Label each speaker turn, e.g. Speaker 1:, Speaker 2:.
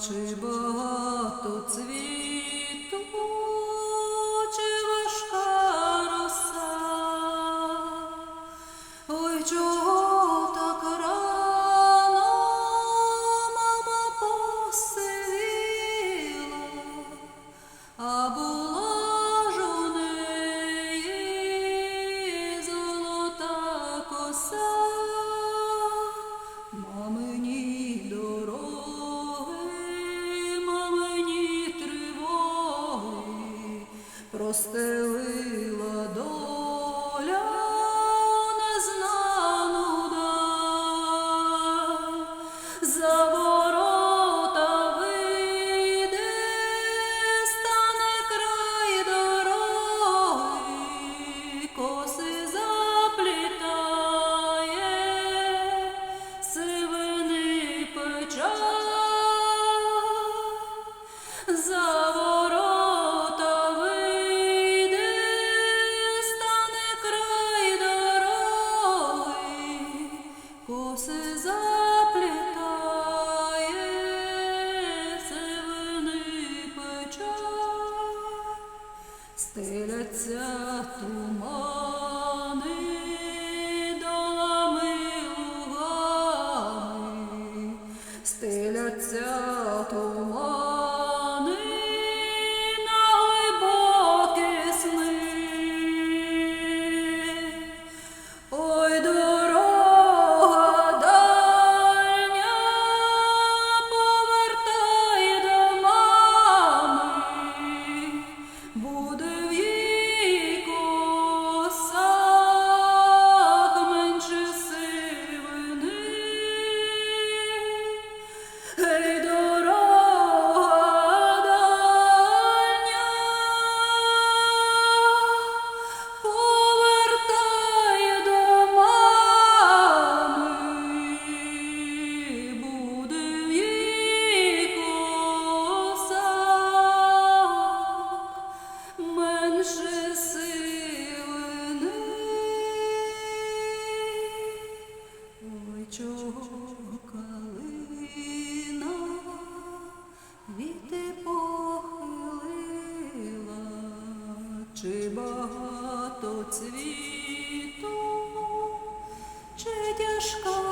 Speaker 1: чи багато цвіту, чи важка роса, чого. Постелила доля незнану да стеляться тумани, долами лугами, стеляться тумани. чи багато цвіту, чи тяжка.